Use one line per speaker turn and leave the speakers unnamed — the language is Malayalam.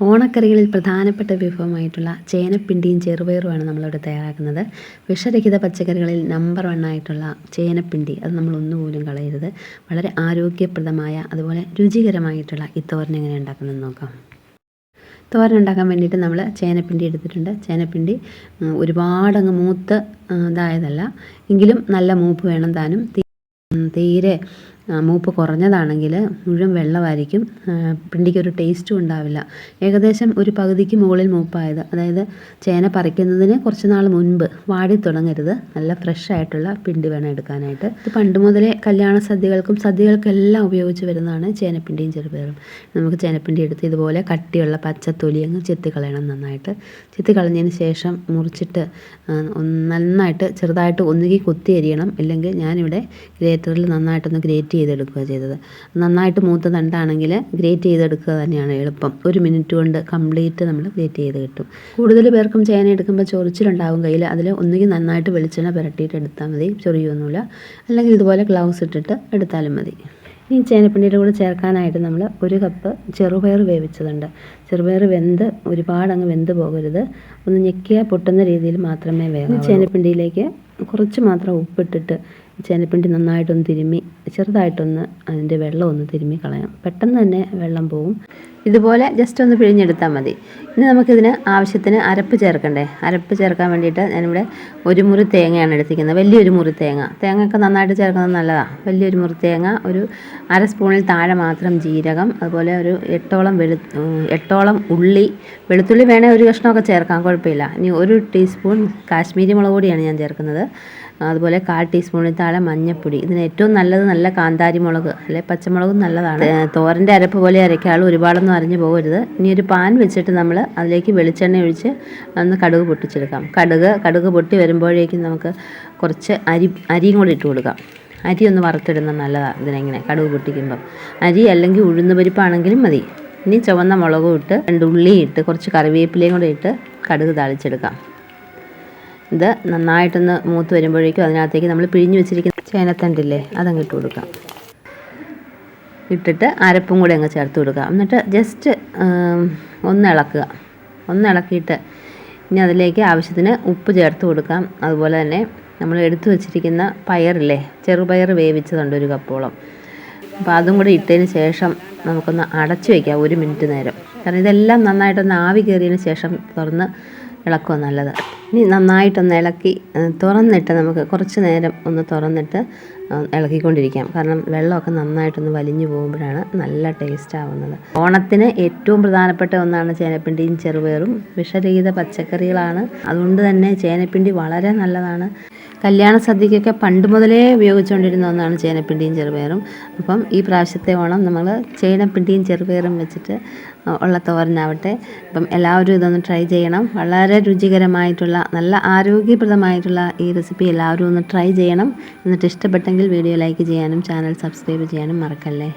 ഓണക്കറികളിൽ പ്രധാനപ്പെട്ട വിഭവമായിട്ടുള്ള ചേനപ്പിണ്ടിയും ചെറുപയറുമാണ് നമ്മളിവിടെ തയ്യാറാക്കുന്നത്. വിഷരഹിത പച്ചക്കറികളിൽ നമ്പർ വൺ ആയിട്ടുള്ള ചേനപ്പിണ്ടി അത് നമ്മൾ ഒന്നുപോലും കളയരുത്. വളരെ ആരോഗ്യപ്രദമായ അതുപോലെ രുചികരമായിട്ടുള്ള ഈ തോരൻ എങ്ങനെ ഉണ്ടാക്കുന്നത് നോക്കാം. തോരൻ ഉണ്ടാക്കാൻ വേണ്ടിയിട്ട് നമ്മൾ ചേനപ്പിണ്ടി എടുത്തിട്ടുണ്ട്. ചേനപ്പിണ്ടി ഒരുപാടങ്ങ് മൂത്ത് ഇതായതല്ല. എങ്കിലും നല്ല മൂപ്പ് വേണം താനും. തീരെ മൂപ്പ് കുറഞ്ഞതാണെങ്കിൽ മുഴുവൻ വെള്ളമായിരിക്കും. ആ, പിണ്ടിക്ക് ഒരു ടേസ്റ്റും ഉണ്ടാവില്ല. ഏകദേശം ഒരു പകുതിക്ക് മുകളിൽ മൂപ്പായത്. അതായത് ചേന പറിക്കുന്നതിന് കുറച്ച് നാൾ മുൻപ് വാടി തുടങ്ങരുത്. നല്ല ഫ്രഷ് ആയിട്ടുള്ള പിണ്ടി വേണം എടുക്കാനായിട്ട്. ഇത് പണ്ട് മുതലേ കല്യാണ സദ്യകൾക്കും സദ്യകൾക്കെല്ലാം ഉപയോഗിച്ച് വരുന്നതാണ് ചേനപ്പിണ്ടിയും ചെറുപയറും. നമുക്ക് ചേനപ്പിണ്ടി എടുത്ത് ഇതുപോലെ കട്ടിയുള്ള പച്ച തൊലി അങ്ങ് ചെത്തിക്കളയണം നന്നായിട്ട്. ചെത്തിക്കളഞ്ഞതിന് ശേഷം മുറിച്ചിട്ട് നന്നായിട്ട് ചെറുതായിട്ട് ഒന്നുകിൽ കൊത്തി അരിയണം. ഇല്ലെങ്കിൽ ഞാനിവിടെ ഗ്രേറ്ററിൽ നന്നായിട്ടൊന്ന് ഗ്രേറ്റ് ചെയ്തെടുക്കുക ചെയ്തത്. നന്നായിട്ട് മൂത്ത തണ്ടാണെങ്കിൽ ഗ്രേറ്റ് ചെയ്തെടുക്കുക തന്നെയാണ് എളുപ്പം. ഒരു മിനിറ്റ് കൊണ്ട് കംപ്ലീറ്റ് നമ്മൾ ഗ്രേറ്റ് ചെയ്ത് കിട്ടും. കൂടുതൽ പേർക്കും ചേന എടുക്കുമ്പോൾ ചൊറിച്ചിലുണ്ടാവും കയ്യിൽ. അതിൽ ഒന്നുകിൽ നന്നായിട്ട് വെളിച്ചെണ്ണ പുരട്ടിയിട്ട് എടുത്താൽ മതി. ചൊറിയൊന്നുമില്ല. അല്ലെങ്കിൽ ഇതുപോലെ ഗ്ലൗസ് ഇട്ടിട്ട് എടുത്താലും മതി. ഈ ചേനപ്പിണ്ടിയുടെ കൂടെ ചേർക്കാനായിട്ട് നമ്മൾ ഒരു കപ്പ് ചെറുപയർ വേവിച്ചതുണ്ട്. ചെറുപയർ വെന്ത് ഒരുപാട് അങ്ങ് വെന്ത് പോകരുത്. ഒന്ന് ഞെക്കിയാൽ പൊട്ടുന്ന രീതിയിൽ മാത്രമേ വേഗം ചേനപ്പിണ്ടിയിലേക്ക് കുറച്ച് മാത്രം ഉപ്പിട്ടിട്ട് ചേനപ്പിണ്ടി നന്നായിട്ടൊന്ന് തിരുമ്മി ചെറുതായിട്ടൊന്ന് അതിന്റെ വെള്ളം ഒന്ന് തിരുമ്മി കളയാം. പെട്ടെന്ന് തന്നെ വെള്ളം പോവും. ഇതുപോലെ ജസ്റ്റ് ഒന്ന് പിഴിഞ്ഞെടുത്താൽ മതി. ഇനി നമുക്കിതിന് ആവശ്യത്തിന് അരപ്പ് ചേർക്കണ്ടേ? അരപ്പ് ചേർക്കാൻ വേണ്ടിയിട്ട് ഞാനിവിടെ ഒരു മുറി തേങ്ങയാണ് എടുത്തിരിക്കുന്നത്. വലിയൊരു മുറി തേങ്ങ. തേങ്ങയൊക്കെ നന്നായിട്ട് ചേർക്കുന്നത് നല്ലതാണ് വലിയൊരു മുറി തേങ്ങ ഒരു അര സ്പൂണിൽ താഴെ മാത്രം ജീരകം അതുപോലെ ഒരു എട്ടോളം വെളു എട്ടോളം ഉള്ളി വെളുത്തുള്ളി വേണേൽ ഒരു കഷ്ണമൊക്കെ ചേർക്കാം കുഴപ്പമില്ല. ഇനി ഒരു ടീസ്പൂൺ കാശ്മീരി മുളക് പൊടിയാണ് ഞാൻ ചേർക്കുന്നത്. അതുപോലെ കാൽ ടീസ്പൂണിൽ താഴെ മഞ്ഞൾപ്പൊടി ഇതിന് ഏറ്റവും നല്ലത് നല്ല കാന്താരി മുളക് അല്ലെ പച്ചമുളകും നല്ലതാണ്. തോരന്റെ അരപ്പ് പോലെ അരയ്ക്കാൾ ഒരുപാടൊന്നും അറിഞ്ഞു പോകരുത്. ഇനി ഒരു പാൻ വെച്ചിട്ട് നമ്മൾ അതിലേക്ക് വെളിച്ചെണ്ണ ഒഴിച്ച് ഒന്ന് കടുക് പൊട്ടിച്ചെടുക്കാം. കടുക് കടുക് പൊട്ടി വരുമ്പോഴേക്കും നമുക്ക് കുറച്ച് അരി അരിയും കൂടി ഇട്ട് കൊടുക്കാം. അരി ഒന്ന് വറുത്തിടുന്നത് നല്ലതാണ് ഇതിനെങ്ങനെ കടുക് പൊട്ടിക്കുമ്പം. അരി അല്ലെങ്കിൽ ഉഴുന്ന് പരിപ്പാണെങ്കിലും മതി. ഇനി ചുവന്ന മുളകും ഇട്ട് രണ്ട് ഉള്ളി ഇട്ട് കുറച്ച് കറിവേപ്പിലയും കൂടെ ഇട്ട് കടുക് താളിച്ചെടുക്കാം. ഇത് നന്നായിട്ടൊന്ന് മൂത്ത് വരുമ്പോഴേക്കും അതിനകത്തേക്ക് നമ്മൾ പിഴിഞ്ഞ് വെച്ചിരിക്കുന്ന ചേനത്തണ്ടില്ലേ അതങ്ങ് ഇട്ട് കൊടുക്കാം. ഇട്ടിട്ട് അരപ്പും കൂടെ അങ്ങ് ചേർത്ത് കൊടുക്കുക എന്നിട്ട് ജസ്റ്റ് ഒന്ന് ഇളക്കുക. ഒന്ന് ഇളക്കിയിട്ട് ഇനി അതിലേക്ക് ആവശ്യത്തിന് ഉപ്പ് ചേർത്ത് കൊടുക്കാം. അതുപോലെ തന്നെ നമ്മൾ എടുത്തു വെച്ചിരിക്കുന്ന പയറില്ലേ ചെറുപയർ വേവിച്ചതുണ്ട് ഒരു കപ്പോളം. അപ്പോൾ അതും കൂടി ഇട്ടതിന് ശേഷം നമുക്കൊന്ന് അടച്ചു വയ്ക്കാം ഒരു മിനിറ്റ് നേരം. കാരണം ഇതെല്ലാം നന്നായിട്ടൊന്ന് ആവി കയറിയതിന് ശേഷം തുറന്ന് ഇളക്കുക നല്ലത്. ഇനി നന്നായിട്ടൊന്ന് ഇളക്കി തുറന്നിട്ട് നമുക്ക് കുറച്ച് നേരം ഒന്ന് തുറന്നിട്ട് ഇളക്കിക്കൊണ്ടിരിക്കാം കാരണം വെള്ളമൊക്കെ നന്നായിട്ടൊന്ന് വലിഞ്ഞു പോകുമ്പോഴാണ് നല്ല ടേസ്റ്റ് ആവുന്നത്. ഓണത്തിന് ഏറ്റവും പ്രധാനപ്പെട്ട ഒന്നാണ് ചേനപ്പിണ്ടിയും ചെറുപയറും. വിഷരഹിത പച്ചക്കറികളാണ്. അതുകൊണ്ട് തന്നെ ചേനപ്പിണ്ടി വളരെ നല്ലതാണ്. കല്യാണ സദ്യക്കൊക്കെ പണ്ട് മുതലേ ഉപയോഗിച്ചുകൊണ്ടിരുന്ന ഒന്നാണ് ചേനപ്പിണ്ടിയും ചെറുപയറും. അപ്പം ഈ പ്രാവശ്യത്തെ ഓണം നമ്മൾ ചേനപ്പിണ്ടിയും ചെറുപയറും വെച്ചിട്ട് ഉള്ള തോരനാവട്ടെ. അപ്പം എല്ലാവരും ഇതൊന്ന് ട്രൈ ചെയ്യണം. വളരെ രുചികരമായിട്ടുള്ള നല്ല ആരോഗ്യപ്രദമായിട്ടുള്ള ഈ റെസിപ്പി എല്ലാവരും ഒന്ന് ട്രൈ ചെയ്യണം. എന്നിട്ട് ഇഷ്ടപ്പെട്ടെങ്കിൽ വീഡിയോ ലൈക്ക് ചെയ്യാനും ചാനൽ സബ്സ്ക്രൈബ് ചെയ്യാനും മറക്കല്ലേ?